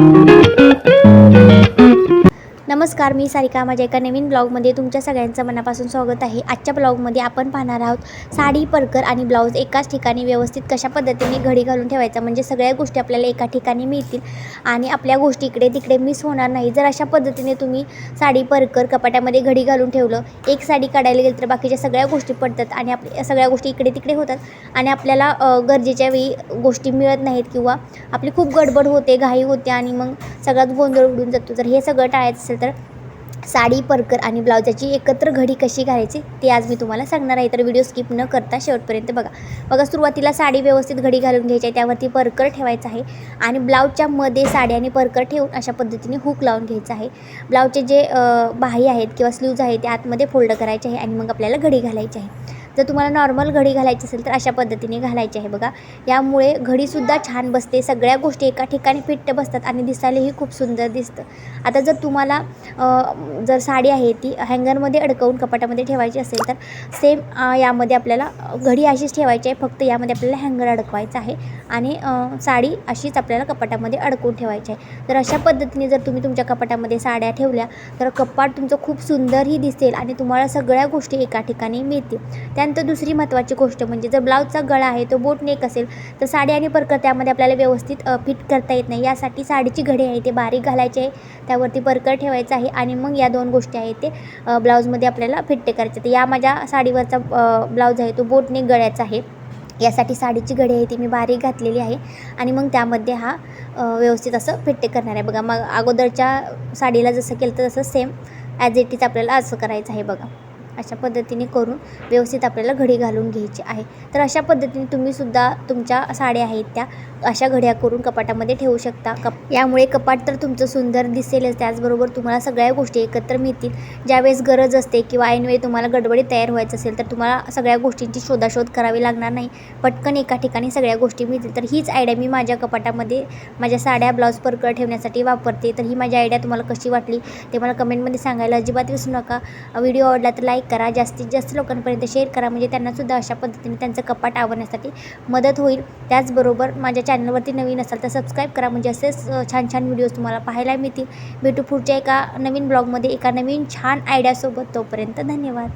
Thank you. नमस्कार मी सारिका माझ्या एका नवीन ब्लॉगमध्ये तुमच्या सगळ्यांचं मनापासून स्वागत आहे. आजच्या ब्लॉगमध्ये आपण पाहणार आहोत साडी परकर आणि ब्लाऊज एकाच ठिकाणी व्यवस्थित कशा पद्धतीने घडी घालून ठेवायचा. म्हणजे सगळ्या गोष्टी आपल्याला एका ठिकाणी मिळतील आणि आपल्या गोष्टी इकडे तिकडे मिस होणार नाही. जर अशा पद्धतीने तुम्ही साडी परकर कपाट्यामध्ये घडी घालून ठेवलं एक साडी काढायला गेलं तर बाकीच्या सगळ्या गोष्टी पडतात आणि आपल्या सगळ्या गोष्टी इकडे तिकडे होतात आणि आपल्याला गरजेच्या वेळी गोष्टी मिळत नाहीत किंवा आपली खूप गडबड होते घाई होते आणि मग सगळ्यात गोंधळ उडून जातो. जर हे सगळं टाळायचं असेल तर साडी परकर आणि ब्लाउजाची एकत्र घडी कशी घालायची ते आज मी तुम्हाला सांगणार आहे. तर व्हिडिओ स्किप न करता शेवटपर्यंत बघा. बघा सुरुवातीला साडी व्यवस्थित घडी घालून घ्यायची आहे. त्यावरती परकर ठेवायचं आहे आणि ब्लाऊजच्या मध्ये साडी आणि परकर ठेवून अशा पद्धतीने हुक लावून घ्यायचं आहे. ब्लाऊजचे जे बाही आहेत किंवा स्लीव्ज आहेत ते आतमध्ये फोल्ड करायचे आहे आणि मग आपल्याला घडी घालायची आहे. जर तुम्हाला नॉर्मल घडी घालायची असेल तर अशा पद्धतीने घालायची आहे बघा. यामुळे घडीसुद्धा छान बसते. सगळ्या गोष्टी एका ठिकाणी फिट्ट बसतात आणि दिसायलाही खूप सुंदर दिसतं. आता जर तुम्हाला जर साडी आहे ती हँगरमध्ये अडकवून कपाटामध्ये ठेवायची असेल तर सेम यामध्ये आपल्याला घडी अशीच ठेवायची आहे. फक्त यामध्ये आपल्याला हँगर अडकवायचं आहे आणि साडी अशीच आपल्याला कपाटामध्ये अडकवून ठेवायची आहे. तर अशा पद्धतीने जर तुम्ही तुमच्या कपाटामध्ये साड्या ठेवल्या तर कपाट तुमचं खूप सुंदरही दिसेल आणि तुम्हाला सगळ्या गोष्टी एका ठिकाणी मिळतील. त्यानंतर दुसरी महत्त्वाची गोष्ट म्हणजे जर ब्लाऊजचा गळा आहे तो बोट नेक असेल तर साडी आणि परकर त्यामध्ये आपल्याला व्यवस्थित फिट करता येत नाही. यासाठी साडीची घडी आहे ते बारीक घालायचे आहे त्यावरती परकर ठेवायचं आहे आणि मग या दोन गोष्टी आहेत ते ब्लाऊजमध्ये आपल्याला फिट्टे करायचे. तर या माझ्या साडीवरचा ब्लाऊज आहे तो बोट नेक गळ्याचा आहे. यासाठी साडीची घडी आहे ती मी बारीक घातलेली आहे आणि मग त्यामध्ये हा व्यवस्थित असं फिट्टे करणार आहे. बघा मग अगोदरच्या साडीला जसं केलं तर तसं सेम ॲज इट इज आपल्याला असं करायचं आहे बघा. अशा पद्धतीने करून व्यवस्थित आपल्याला घडी घालून घ्यायची आहे. तर अशा पद्धतीने तुम्हीसुद्धा तुमच्या साड्या आहेत त्या अशा घड्या करून कपाटामध्ये ठेवू शकता. कप यामुळे कपाट तर तुमचं सुंदर दिसेलच. त्याचबरोबर तुम्हाला सगळ्या गोष्टी एकत्र मिळतील. ज्यावेळेस गरज असते किंवा ऐनवेळी तुम्हाला गडबडीत तयार व्हायचं असेल तर तुम्हाला सगळ्या गोष्टींची शोधाशोध करावी लागणार नाही. पटकन एका ठिकाणी सगळ्या गोष्टी मिळतील. तर हीच आयडिया मी माझ्या कपाटामध्ये माझ्या साड्या ब्लाऊज परकर ठेवण्यासाठी वापरते. तर ही माझी आयडिया तुम्हाला कशी वाटली ते मला कमेंटमध्ये सांगायला अजिबात विसरू नका. व्हिडिओ आवडला तर लाईक करा. जास्तीत जास्त लोकांपर्यंत शेअर करा. म्हणजे त्यांनासुद्धा अशा पद्धतीने त्यांचं कपाट आवडण्यासाठी मदत होईल. त्याचबरोबर माझ्या चॅनलवरती नवीन असाल तर सबस्क्राईब करा. म्हणजे असेच छान छान व्हिडिओज तुम्हाला पाहायला मिळतील. भेटू पुढच्या एका नवीन ब्लॉगमध्ये एका नवीन छान आयडियासोबत तोपर्यंत धन्यवाद.